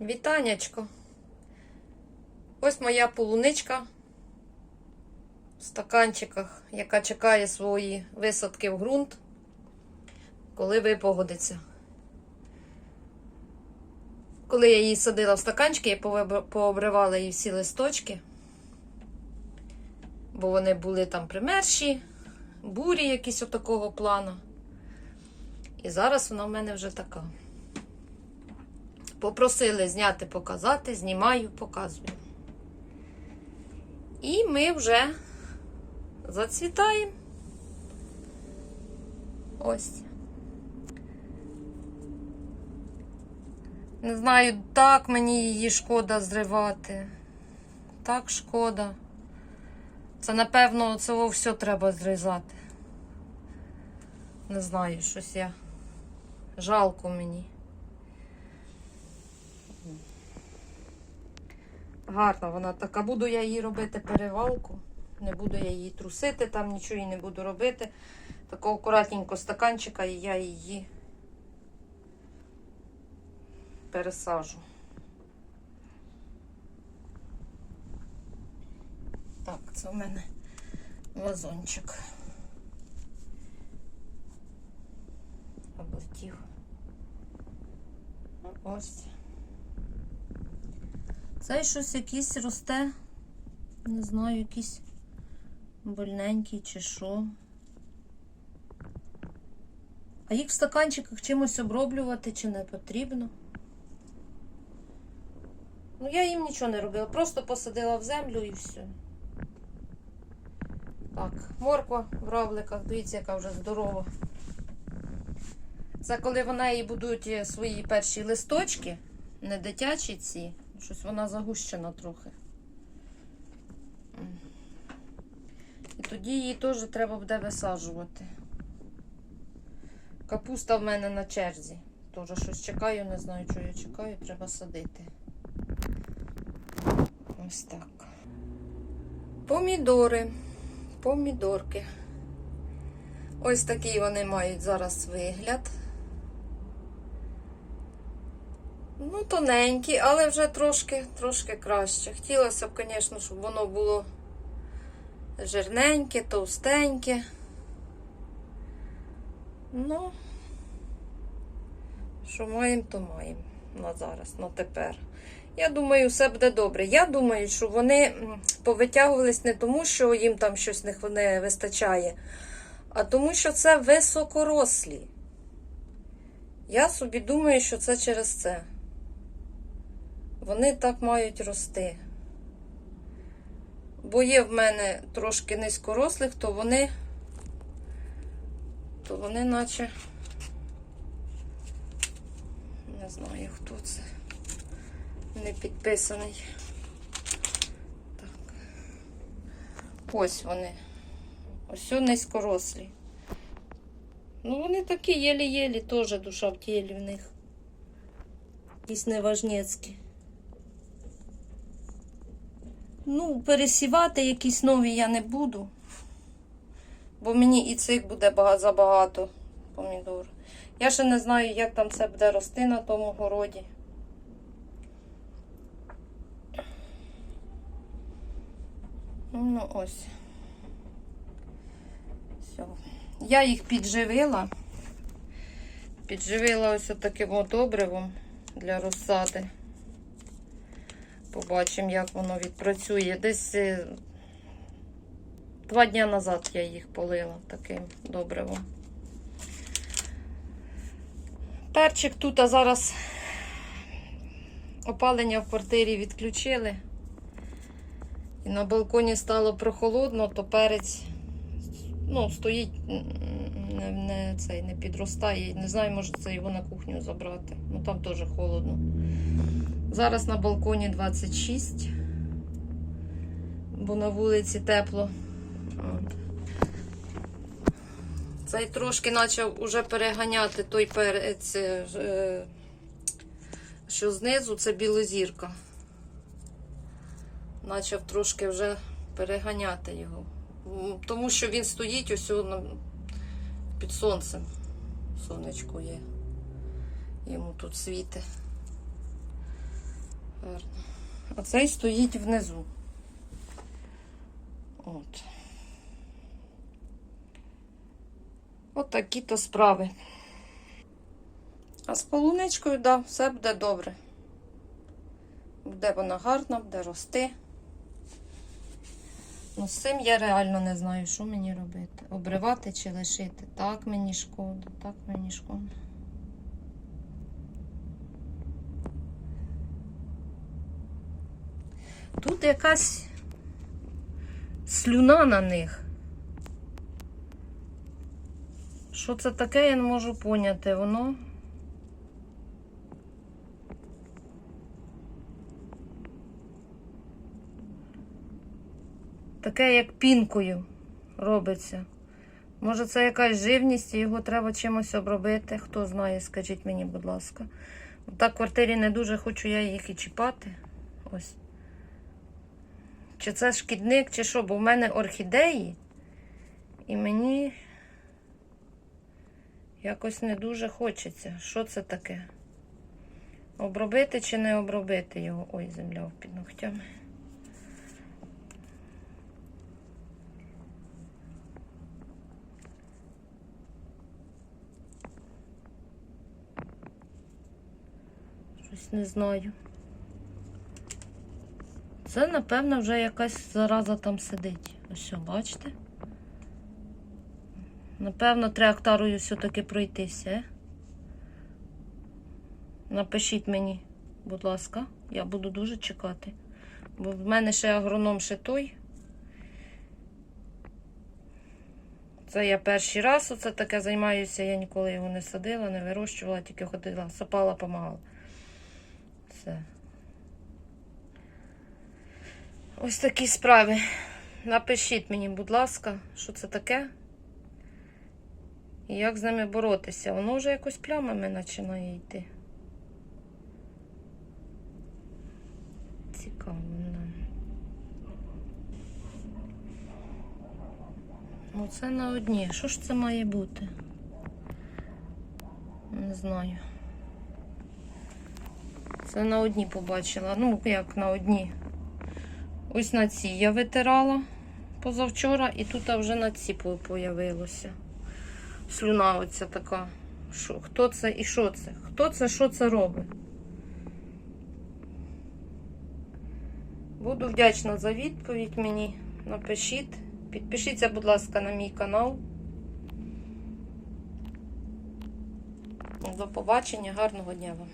Вітанечко. Ось моя полуничка в стаканчиках, яка чекає свої висадки в ґрунт, коли випогодиться. Коли я її садила в стаканчики, я пообривала її всі листочки, бо вони були там примерші, бурі якісь отакого плану. І зараз вона в мене вже така. Попросили зняти, показати, знімаю, показую. І ми вже зацвітаємо. Ось. Не знаю, так мені її шкода зривати. Так шкода. Це, напевно, цього все треба зрізати. Не знаю, щось я. Жалко мені. Гарна вона така. Буду я її робити перевалку. Не буду я її трусити, там нічого їй не буду робити. Такого акуратненько стаканчика і я її пересажу. Так, це в мене вазончик. Облетів. Ось. Цей щось якийсь росте. Не знаю, якийсь больненький чи що. А їх в стаканчиках чимось оброблювати чи не потрібно. Ну, я їм нічого не робила, просто посадила в землю і все. Так, морква в равликах, дивіться, яка вже здорова. Це коли вона їй будуть е, свої перші листочки, не дитячі ці. Щось вона загущена трохи. І тоді її теж треба буде висаджувати. Капуста в мене на черзі. Теж щось чекаю, не знаю, що я чекаю, треба садити. Ось так. Помідори. Помідорки. Ось такий вони мають зараз вигляд. Ну, тоненькі, але вже трошки, трошки краще. Хотілося б, звісно, щоб воно було жирненьке, товстеньке. Ну, що маємо, то маємо на зараз, на тепер. Я думаю, все буде добре. Я думаю, що вони повитягувались не тому, що їм там щось не вистачає, а тому, що це високорослі. Я собі думаю, що це через це. Вони так мають рости. Бо є в мене трошки низькорослих, то вони, то вони наче, не знаю, хто це. Не підписаний. Так. Ось вони. Ось низькорослі. Ну, вони такі єлі-єлі, теж душа в тілі в них. Якісь неважнецькі. Ну, пересівати якісь нові я не буду. Бо мені і цих буде забагато помідор. Я ще не знаю, як там це буде рости на тому городі. Ну, ось. Все. Я їх підживила. Підживила ось таким добривом для розсади. Побачимо, як воно відпрацює. Десь е, два дні назад я їх полила таким добривом. Перчик тут а зараз опалення в квартирі відключили. І на балконі стало прохолодно, то перець ну, стоїть, не, не, цей, не підростає. Не знаю, може це його на кухню забрати. Ну там теж холодно. Зараз на балконі 26, бо на вулиці тепло. Цей трошки почав уже переганяти той перець, е, що знизу, це білозірка. Почав трошки вже переганяти його. Тому що він стоїть ось під сонцем. Сонечко є. Йому тут світить. А цей стоїть внизу. От. От такі то справи. А з полуничкою, да, все буде добре. Буде вона гарна, буде рости. Ну, з цим я реально не знаю, що мені робити. Обривати чи лишити. Так мені шкода, так мені шкода. Тут якась слюна на них. Що це таке, я не можу поняти. Воно. Таке, як пінкою робиться. Може, це якась живність і його треба чимось обробити. Хто знає, скажіть мені, будь ласка. Так в квартирі не дуже хочу я їх і чіпати. Ось. Чи це шкідник, чи що, бо в мене орхідеї, і мені якось не дуже хочеться. Що це таке? Обробити чи не обробити його? Ой, земля під ногтями. Щось не знаю. Це, напевно, вже якась зараза там сидить. Ось, бачите? Напевно, треба все-таки пройтися. Напишіть мені, будь ласка, я буду дуже чекати. Бо в мене ще агроном ще той. Це я перший раз оце таке займаюся. Я ніколи його не садила, не вирощувала, тільки ходила, сапала, помагала. Все. Ось такі справи. Напишіть мені, будь ласка, що це таке. І як з ними боротися. Воно вже якось плямами починає йти. Цікаво, да. Ну, на одні. Що ж це має бути? Не знаю. Це на одні побачила. Ну, як на одні. Ось на ці я витирала позавчора, і тут вже на ці появилося. Слюна оця така. Що, хто це і що це? Хто це, що це робить? Буду вдячна за відповідь мені. Напишіть. Підпишіться, будь ласка, на мій канал. До побачення, гарного дня вам.